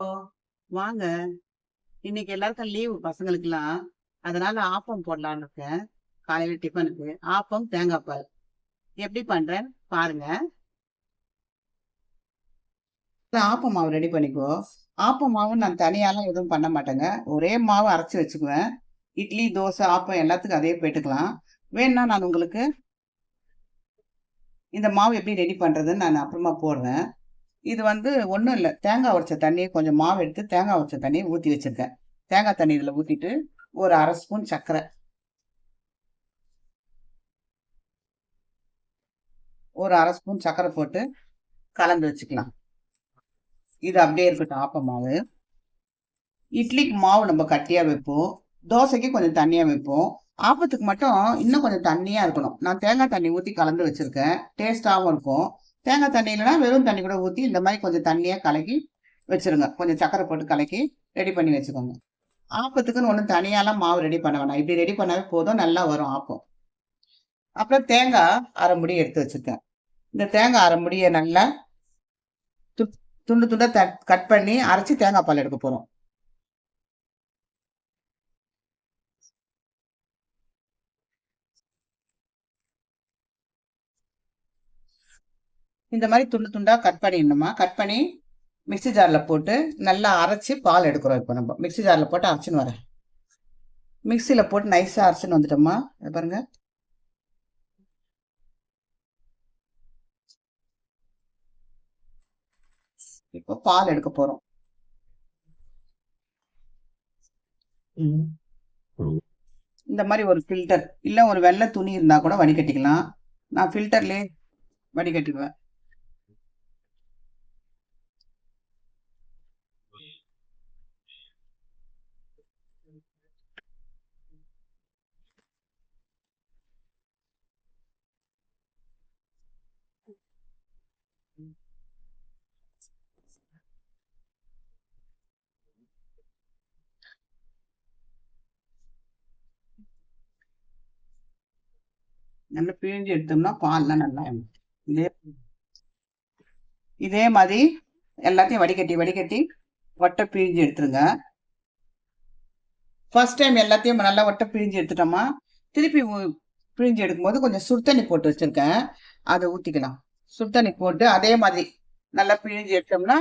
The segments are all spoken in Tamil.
ஓ! வாங்க. இன்னைக்கு எல்லாருக்கும் லீவு பசங்களுக்கெல்லாம். அதனால ஆப்பம் போடலான்னு இருக்கேன். காலையில டிஃபனுக்கு. ஆப்பம், தேங்காய் பால். எப்படி பண்றேன் பாருங்க. ஆப்பம் மாவு ரெடி பண்ணிக்கோ. ஆப்பம் மாவு நான் தனியாலாம் எதுவும் பண்ண மாட்டேங்க. ஒரே மாவு அரைச்சு வச்சுக்குவேன். இட்லி, தோசை, ஆப்பம் எல்லாத்துக்கும் அதே போயிட்டுக்கலாம் வேணா நான் உங்களுக்கு இந்த மாவு எப்படி ரெடி பண்றதுன்னு நான் அப்புறமா போடுறேன். இது வந்து ஒன்றும் இல்லை தேங்காய் உரைச்ச தண்ணியை கொஞ்சம் மாவு எடுத்து தேங்காய் உரைச்ச தண்ணியை ஊற்றி வச்சிருக்கேன். தேங்காய் தண்ணி இதில் ஊற்றிட்டு ஒரு அரை ஸ்பூன் சர்க்கரை. ஒரு அரை ஸ்பூன் சர்க்கரை போட்டு கலந்து வச்சுக்கலாம். இது அப்படியே இருக்கட்டும் ஆப்ப மாவு. இட்லிக்கு மாவு நம்ம கட்டியாக வைப்போம். தோசைக்கு கொஞ்சம் தண்ணியாக வைப்போம். ஆப்பத்துக்கு மட்டும் இன்னும் கொஞ்சம் தண்ணியாக இருக்கணும். நான் தேங்காய் தண்ணி ஊற்றி கலந்து வச்சுருக்கேன் டேஸ்ட்டாகவும் இருக்கும். தேங்காய் தண்ணி இல்லைனா வெறும் தண்ணி கூட ஊற்றி இந்த மாதிரி கொஞ்சம் தண்ணியாக கலக்கி வச்சுருங்க. கொஞ்சம் சக்கரை போட்டு கலக்கி ரெடி பண்ணி வச்சுக்கோங்க. ஆப்பத்துக்குன்னு ஒன்று தனியாலாம் மாவு ரெடி பண்ண வேணாம். இப்படி ரெடி பண்ணாவே போதும் நல்லா வரும் ஆப்பம். அப்புறம் தேங்காய் அரைமுடி எடுத்து வச்சுருக்கேன் இந்த தேங்காய் அரைமுடியை நல்லா து துண்டு துண்டை தட் கட் பண்ணி அரைச்சி தேங்காய் பால் எடுக்க போகிறோம் இந்த மாதிரி துண்டு துண்டா கட் பண்ணிடணுமா. கட் பண்ணி மிக்ஸி ஜார்ல போட்டு நல்லா அரைச்சு பால் எடுக்கிறோம் இப்போ நம்ம. மிக்ஸி ஜார்ல போட்டு அரைச்சுன்னு வரேன். மிக்ஸில போட்டு நைஸாக அரைச்சுன்னு வந்துட்டோமா. பாருங்க. இப்போ பால் எடுக்க போறோம். இந்த மாதிரி ஒரு ஃபில்டர் இல்ல ஒரு வெள்ளை துணி இருந்தா கூட வடிகட்டிக்கலாம். நான் ஃபில்டர்லேயே வடிகட்டிக்குவேன். நல்லா பிழிஞ்சு எடுத்தோம்னா பால்லாம் நல்லா இதே இதே மாதிரி எல்லாத்தையும் வடிகட்டி வடிகட்டி ஒட்ட பிழிஞ்சு எடுத்துருங்க. ஃபர்ஸ்ட் டைம் எல்லாத்தையும் நல்லா ஒட்டை பிழிஞ்சு எடுத்துட்டோமா, திருப்பி பிழிஞ்சு எடுக்கும்போது கொஞ்சம் சுடு தண்ணி போட்டு வச்சிருக்கேன். அதை ஊத்திக்கலாம். சுடு தண்ணி போட்டு அதே மாதிரி நல்லா பிழிஞ்சு எடுத்தோம்னா,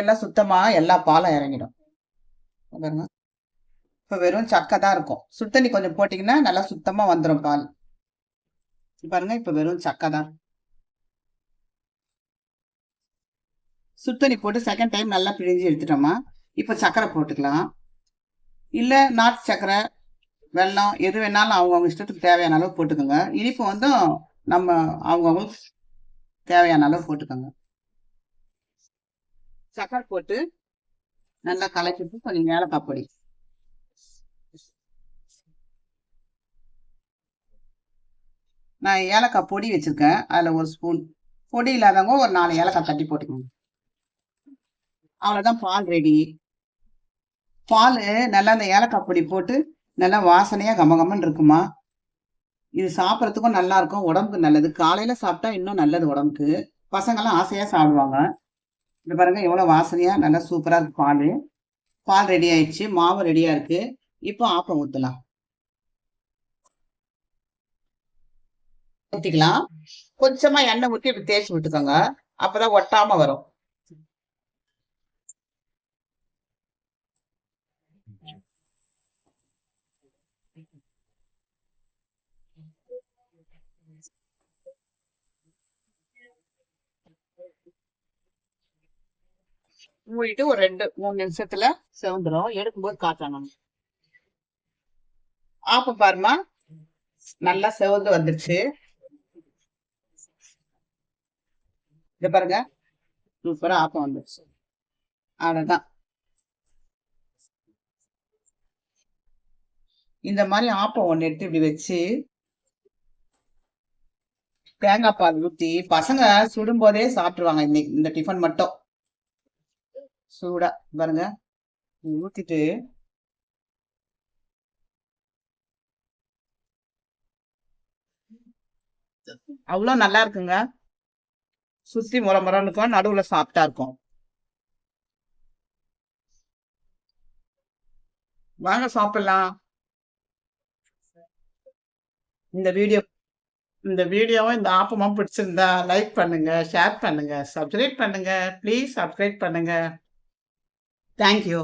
எல்லாம் சுத்தமாக எல்லா பாலும் இறங்கிடும். இங்க பாருங்க. வெறும் சக்கை தான் இருக்கும். சுடு தண்ணி கொஞ்சம் போட்டிங்கன்னா நல்லா சுத்தமாக வந்துடும் பால். பாருங்க இப்போ வெறும் சக்கை தான். சுடு தண்ணி போட்டு செகண்ட் டைம் நல்லா பிழிஞ்சு எடுத்துட்டோமா, இப்போ சக்கரை போட்டுக்கலாம். இல்லை நாட்டு சர்க்கரை, வெல்லம் எது வேணாலும் அவங்கவுங்க இஷ்டத்துக்கு தேவையான அளவு போட்டுக்கோங்க. இனிப்பு வந்து நம்ம அவங்கவங்களுக்கு தேவையான அளவு போட்டுக்கோங்க. சர்க்கரை போட்டு நல்லா கலக்கிட்டு கொஞ்சம் ஏலக்காய் பொடி. நான் ஏலக்காய் பொடி வச்சிருக்கேன். அதுல 1 ஸ்பூன். பொடி இல்லாதவங்க ஒரு 4 ஏலக்காய் தட்டி போட்டுக்கோங்க. அவ்வளோதான் பால் ரெடி. பாலு நல்லா அந்த ஏலக்காய் பொடி போட்டு நல்லா வாசனையா கமகமன்னு இருக்குமா. இது சாப்பிட்றதுக்கும் நல்லா இருக்கும். உடம்புக்கு நல்லது. காலையில சாப்பிட்டா இன்னும் நல்லது உடம்புக்கு. பசங்கள்லாம் ஆசையா சாப்பிடுவாங்க. இது பாருங்க எவ்வளோ வாசனையா நல்லா சூப்பரா இருக்கு பால் பால் ரெடி ஆயிடுச்சு. மாவு ரெடியா இருக்கு. இப்போ ஆப்பம் ஊத்தலாம். ஊத்திக்கலாம். கொஞ்சமா எண்ணெய் ஊற்றி இப்படி தேய்ச்சி விட்டுக்கோங்க. அப்பதான் ஒட்டாம வரும். மூடிட்டு ஒரு 2, 3 நிமிஷத்துல செவந்துரும். எடுக்கும்போது காட்டணும். ஆப்பம் பாரும்மா. நல்லா செவந்து வந்துருச்சு. இத பாருங்க. சூப்பரா ஆப்பம் வந்துருச்சு. அவ்வளோதான். இந்த மாதிரி ஆப்பம் ஒன்னு எடுத்து இப்படி வச்சு தேங்காய் பால் ஊத்தி பசங்க சுடும்போதே சாப்பிட்டுருவாங்க இன்னைக்கு இந்த டிஃபன் மட்டும். சூடா பாருங்க. ஊத்திட்டு அவ்வளோ நல்லா இருக்குங்க. சுத்தி மொர மொரன்னு இருக்கும். நடுவில் சாப்பிட்டா இருக்கும். வாங்க சாப்பிடலாம் இந்த வீடியோ இந்த வீடியோவும் இந்த ஆப்பமும் பிடிச்சிருந்தா லைக் பண்ணுங்க ஷேர் பண்ணுங்க சப்ஸ்கிரைப் பண்ணுங்க ப்ளீஸ் சப்ஸ்கிரைப் பண்ணுங்க தேங்க்யூ